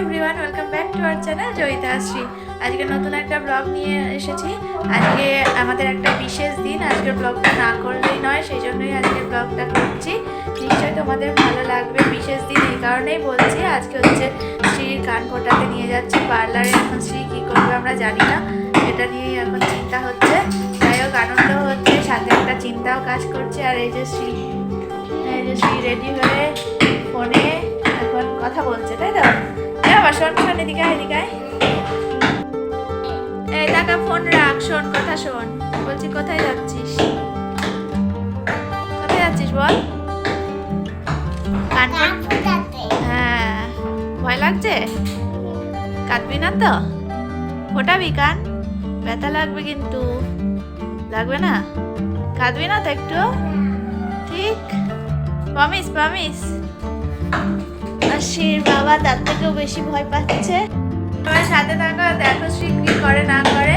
Everyone welcome back to our channel Joyita Shri আজকে নতুন একটা ব্লগ নিয়ে এসেছি। আজকে আমাদের একটা বিশেষ দিন আজকের ব্লগটা না করলেই নয় সেই জন্যই আজকে ব্লগটা করছি। নিশ্চয়ই তোমাদের ভালো লাগবে, বিশেষ দিন এই কারণেই বলছি, আজকে হচ্ছে শ্রীর কান ফোটাতে নিয়ে যাচ্ছি, পার্লারে এখন শ্রী কী করবে আমরা জানি না, এটা নিয়েই এখন চিন্তা হচ্ছে। যাই হোক, আনন্দ হচ্ছে, সাথে একটা চিন্তাও কাজ করছে, আর এই যে শ্রী, এই যে শ্রী রেডি হয়ে ফোনে এখন কথা বলছে, তাই তো? বাবা শোন শোন এদিকে এদিকে। এই টাকা ফোন রাখ, শোন, কথা শোন। বলছি, কোথায় যাচ্ছিস? কোথায় যাচ্ছিস বল? হ্যাঁ ভয় লাগছে? কাঁদবি না তো? ফোটাবি কান? ব্যথা লাগবে কিন্তু। লাগবে না? কাঁদবি না তো একটু? ঠিক? প্রমিস প্রমিস আশির বাবা তার থেকেও বেশি ভয় পাচ্ছে। আমার সাথে থাকো, দেখো শ্রী কি করে, না করে।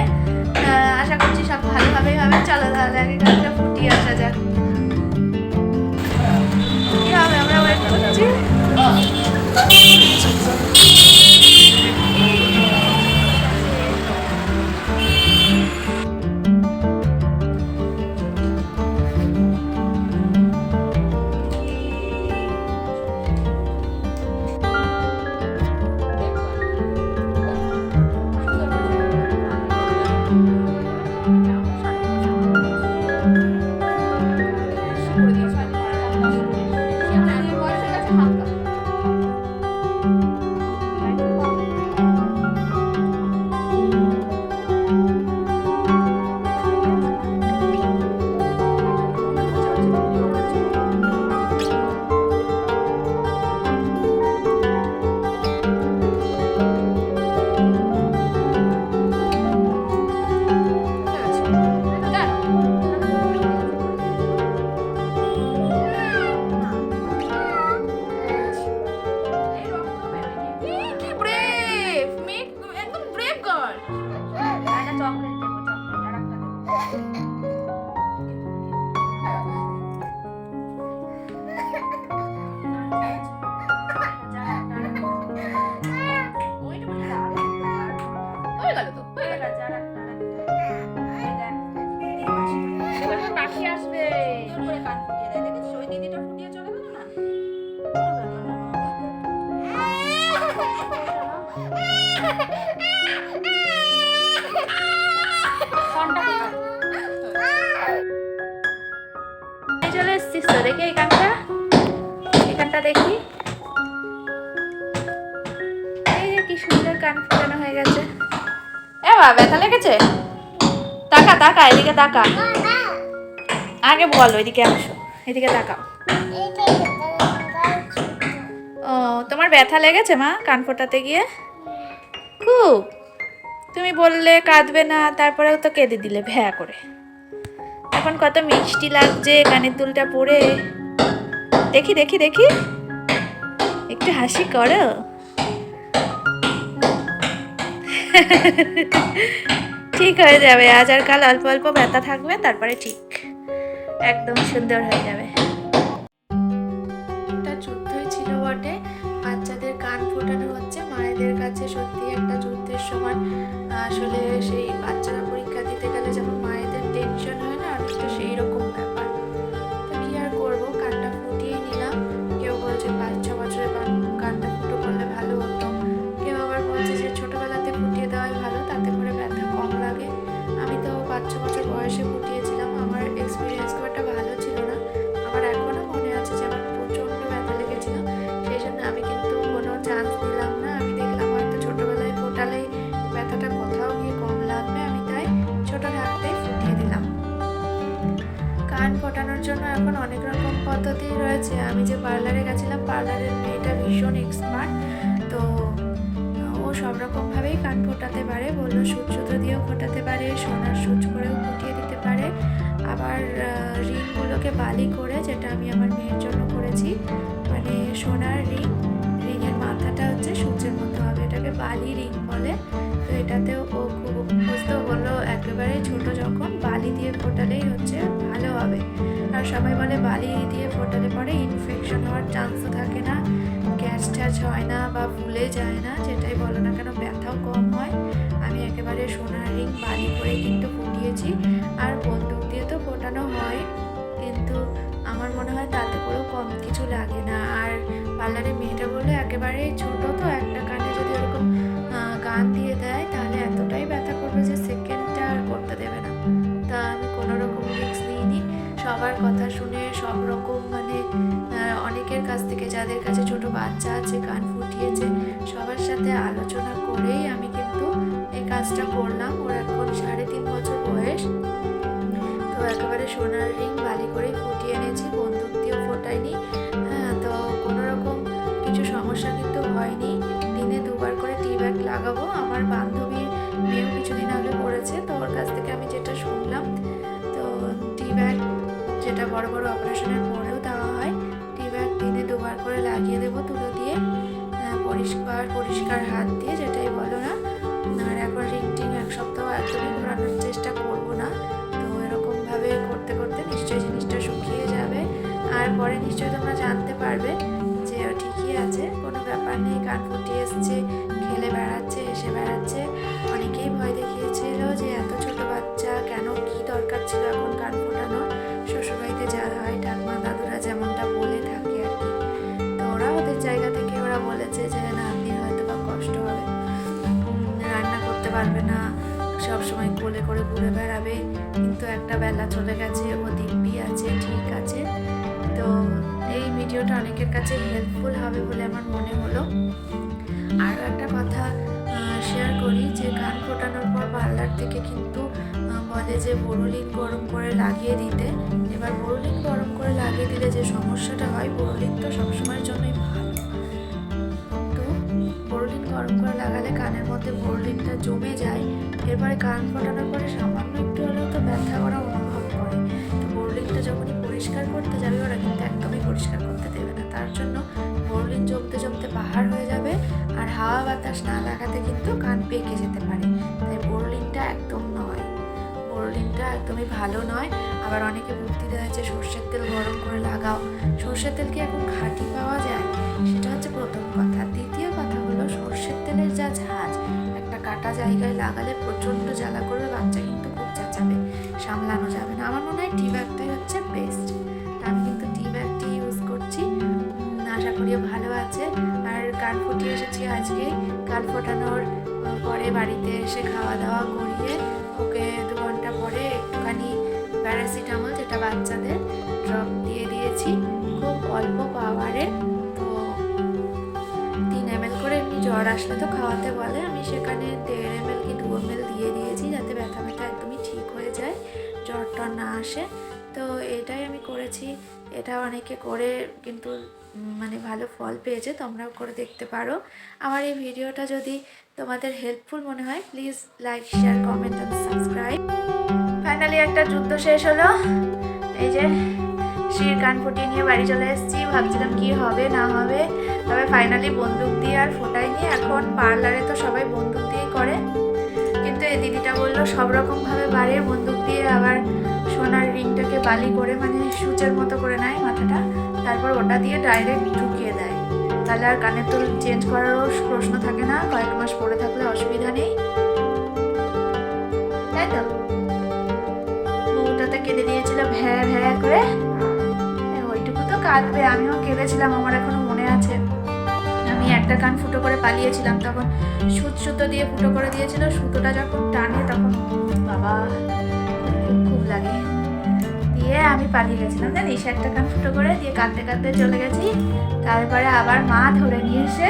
আশা করছি সব ভালোভাবেই হবে। চলো তাহলে আগে গানটা ফুটিয়ে আসা যাক। কি হবে? আমরা ওয়েট করছি। চলে এসছিস তো দেখি এই গানটা এই গানটা দেখি। এই যে কি সুন্দর কান ফোটানো হয়ে গেছে। এ বাবা ব্যথা লেগেছে? তাকা তাকা, এদিকে তাকা। আগে বলো এদিকে আসো। এদিকে তাকাও। ও, তোমার ব্যথা লেগেছে মা কান ফোটাতে গিয়ে? খুব। তুমি বললে কাঁদবে না, তারপরেও তো কেঁদে দিলে ভ্যা করে। এখন কত মিষ্টি লাগছে কানের দুলটা পরে। দেখি দেখি দেখি। একটু হাসি করো। ঠিক হয়ে যাবে, আজ আর কাল অল্প অল্প ব্যথা থাকবে, তারপরে ঠিক। একদম সুন্দর হয়ে যাবে। সত্যি একটা যুদ্ধের সমান আসলে সেই ভীষণ এক্সপার্ট। তো, ও সব রকমভাবেই কান ফোটাতে পারে, বলল সুচ সুতো দিয়েও ফোটাতে পারে, সোনার সুচ করেও ফুটিয়ে দিতে পারে। আবার রিংগুলোকে বালি করে, যেটা আমি আমার মেয়ের জন্য করেছি মানে সোনার রিং, রিংয়ের মাথাটা হচ্ছে সূচের মতো হবে, এটাকে বালি রিং বলে। তো এটাতেও ও খুব অভ্যস্ত, বলল একেবারে ছোট যখন, বালি দিয়ে ফোটালেই হচ্ছে ভালো হবে। আর সবাই বলে বালি দিয়ে ফোটালে পরে ইনফেকশন হওয়ার চান্সও থাকে না। ডিসচার্জ ট্যাচ হয় না বা ভুলে যায় না, যেটাই বলো না কেন, ব্যথাও কম হয়। আমি একেবারে সোনার রিং বালি করে কিন্তু ফুটিয়েছি, আর বন্দুক দিয়ে তো ফোটানো হয়, কিন্তু আমার মনে হয় তাতে করেও কম কিছু লাগে না। আর পার্লারের মেয়েটা বলল একেবারে ছোটো তো, একটা কানে যদি ওরকম গান দিয়ে দেয়, তাহলে এতটাই ব্যথা করবে যে সেকেন্ডটা আর করতে দেবে না। তা আমি কোনো রকম নিই নিইনি। সবার কথা শুনে কাছ থেকে যাদের কাছে ছোট বাচ্চা আছে, কান ফুটিয়েছে, সবার সাথে আলোচনা করেই আমি কিন্তু এই কাজটা করলাম। ওর এখন সাড়ে তিন বছর বয়স। তো একেবারে সোনার রিং বালি করেই ফুটিয়ে এনেছি বন্দুক দিয়েও ফোটাইনি। হ্যাঁ তো কোনো রকম কিছু সমস্যা কিন্তু হয়নি। দিনে দুবার করে টি ব্যাগ লাগাবো। আমার বান্ধবীর মেয়েও কিছুদিন আগে করেছে, তো ওর কাছ থেকে আমি যেটা শুনলাম, তো টি ব্যাগ যেটা বড় বড় অপারেশনের পরেও পরিষ্কার পরিষ্কার হাত দিয়ে যেটাই বলো না, আর একবার রিং টিং এক সপ্তাহ একদমই ঘোরানোর চেষ্টা করব না। তো এরকমভাবে করতে করতে নিশ্চয়ই জিনিসটা শুকিয়ে যাবে। আর পরে নিশ্চয়ই তোমরা জানতে পারবে পারবে না। সব সময় কোলে করে ঘুরে বেড়াবে। কিন্তু একটা বেলা চলে গেছে, ও দিব্যি আছে, ঠিক আছে। তো এই ভিডিওটা অনেকের কাছে হেল্পফুল হবে বলে আমার মনে হলো। আরও একটা কথা শেয়ার করি যে কান ফোটানোর পর পার্লার থেকে কিন্তু বলে যে, বড়লিন গরম করে লাগিয়ে দিতে। এবার বড়লিন গরম করে লাগিয়ে দিলে যে সমস্যাটা হয়, বড়লিন তো সবসময়ের লাগালে কানের মধ্যে বড়লিনটা জমে যায়। এরপরে কান ফোটানোর পরে সামান্য একটু হলেও তো ব্যথা ওরা অনুভব করে। তো বোরলিনটা যখনই পরিষ্কার করতে যাবে, ওরা কিন্তু একদমই পরিষ্কার করতে দেবে না। তার জন্য বোরলিন জমতে জমতে পাহাড় হয়ে যাবে আর হাওয়া বাতাস না লাগাতে কিন্তু কান পেকে যেতে পারে। তাই বোরলিনটা একদম নয়। বোরলিনটা একদমই ভালো নয়। আবার অনেকে বুদ্ধি দেয় যে সর্ষের তেল গরম করে লাগাও। সর্ষের তেল কি এখন খাঁটি পাওয়া যায়? সেটা হচ্ছে প্রথম কথা। দ্বিতীয় সর্ষের তেলের যা ঝাঁজ, একটা কাটা জায়গায় লাগালে প্রচণ্ড জ্বালা করবে, বাচ্চা কিন্তু খুব চেঁচাবে, সামলানো যাবে না। আমার মনে হয় টি ব্যাগটাই হচ্ছে বেস্ট আমি কিন্তু টি ব্যাগটি ইউজ করছি। আশা করিও ভালো আছে। আর কান ফুটিয়ে এসেছি আজকে। কান ফোটানোর পরে বাড়িতে এসে খাওয়া দাওয়া করিয়ে ওকে দু ঘণ্টা পরে একটুখানি প্যারাসিটামল যেটা বাচ্চাদের ড্রপ দিয়ে দিয়েছি। খুব অল্প পাওয়ারে জ্বর আসলে তো খাওয়াতে বলে। আমি সেখানে দেড় এম এল কি দু এম এল দিয়ে দিয়েছি যাতে ব্যথা ব্যথা একদমই ঠিক হয়ে যায় জ্বর টর না আসে। তো এটাই আমি করেছি। এটা অনেকে করে কিন্তু মানে ভালো ফল পেয়েছে, তোমরাও করে দেখতে পারো। আমার এই ভিডিওটা যদি তোমাদের হেল্পফুল মনে হয় please like share comment and subscribe finally একটা যুদ্ধ শেষ হলো। এই যে শির কান ফুটিয়ে নিয়ে বাড়ি চলে এসেছি। ভাবছিলাম কি হবে, না হবে। তবে ফাইনালি বন্দুক দিয়ে আর ফোটাইনি এখন পার্লারে তো সবাই বন্দুক দিয়েই করে। কিন্তু এই দিদিটা বলল, সব রকমভাবে বাড়িয়ে বন্দুক দিয়ে আবার সোনার রিংটাকে বালি করে মানে সূচের মতো করে নেয় মাথাটা। তারপর ওটা দিয়ে ডাইরেক্ট ঢুকিয়ে দেয়। তাহলে আর কানের দুল চেঞ্জ করারও প্রশ্ন থাকে না। কয়েক মাস পরে থাকলে অসুবিধা নেই। তাই তো? বউটাতে কেঁদে দিয়েছিল ভ্যা ভ্যা করে। ওইটুকু তো কাঁদবে। আমিও কেঁদেছিলাম, আমার এখনও আছে। আমি একটা কান ফুটো করে পালিয়েছিলাম, তখন সুত সুতো দিয়ে ফুটো করে দিয়েছিল, সুতোটা যখন টানে তখন বাবা, খুব লাগে। দিয়ে আমি পালিয়ে গেছিলাম, জানিস? একটা কান ফুটো করে দিয়ে কাঁদতে কাঁদতে চলে গেছি। তারপরে আবার মা ধরে নিয়ে এসে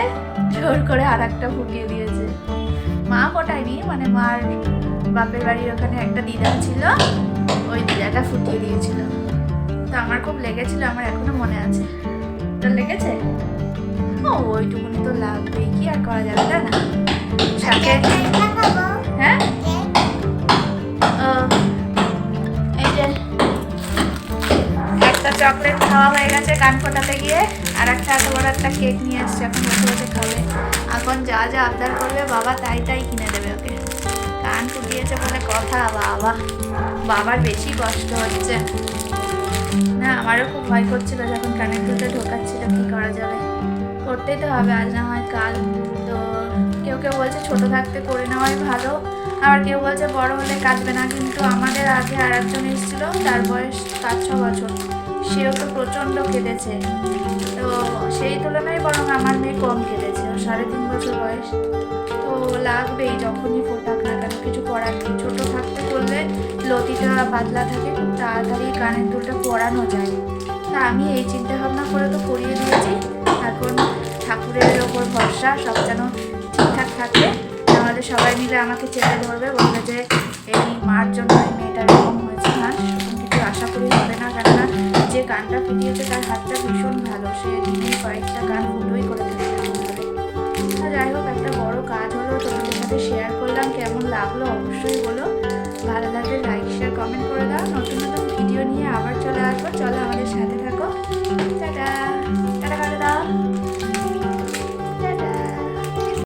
জোর করে আর একটা ফুটিয়ে দিয়েছে। মা ফোটায়নি মানে মার বাপের বাড়ির ওখানে একটা দিদা ছিল, ওই দিদাটা ফুটিয়ে দিয়েছিল। তো আমার খুব লেগেছিল, আমার এখনও মনে আছে। তোর লেগেছে? ও ওইটুকুনি তো লাগবেই। কি আর করা যাবে তাই না? সাথে হ্যাঁ? এই যে একটা চকলেট খাওয়া হয়ে গেছে কান ফোটাতে গিয়ে আর একটা এত বড় একটা কেক নিয়ে আসছে এখন বসে বসে খাবে। এখন যা যা আবদার করবে বাবা তাই তাই কিনে দেবে ওকে কান ফুটিয়েছে বলে কথা বাবা। বাবার বেশি কষ্ট হচ্ছে। না আমারও খুব ভয় করছিল যখন কানের দুটো ঢোকাচ্ছিল কি করা যাবে? করতেই তো হবে। আজ না হয় কাল। তো কেউ কেউ বলছে ছোট থাকতে করে নেওয়াই ভালো। আবার কেউ বলছে বড় হলে কাটবে না। কিন্তু আমাদের আগে আর একজন এসেছিল, তার বয়স পাঁচ, ছ বছর। সেও তো প্রচণ্ড কেঁদেছে। তো সেই তুলনায় বরং আমার মেয়ে কম কেঁদেছে। সাড়ে তিন বছর বয়স। তো লাগবেই যখনই ফোটাক না কেন। কিছু করার নেই। ছোটো থাকতে করলে লতিটা পাতলা থাকে। খুব তাড়াতাড়ি কানের দুলটা পরানো যায়। তা আমি এই চিন্তা ভাবনা করে তো করিয়ে দিয়েছি। এখন ঠাকুরের ওপর ভরসা, সব যেন ঠিকঠাক থাকে। আমাদের সবাই মিলে আমাকে চেপে ধরবে, বলবে যে, এই মার জন্য এই মেয়েটা এরকম হয়েছে না, সেরকম কিছু আশা করি হবে না। কেননা, যে গানটা ফুটিয়েছে, তার হাতটা ভীষণ ভালো। সে দিনে কয়েকটা গান ফুটোই করে থাকে যাই হোক, একটা বড় কাজ হলো, তোমাদের সাথে শেয়ার করলাম, কেমন লাগল অবশ্যই বলো। ভালো লাগলে লাইক শেয়ার কমেন্ট করে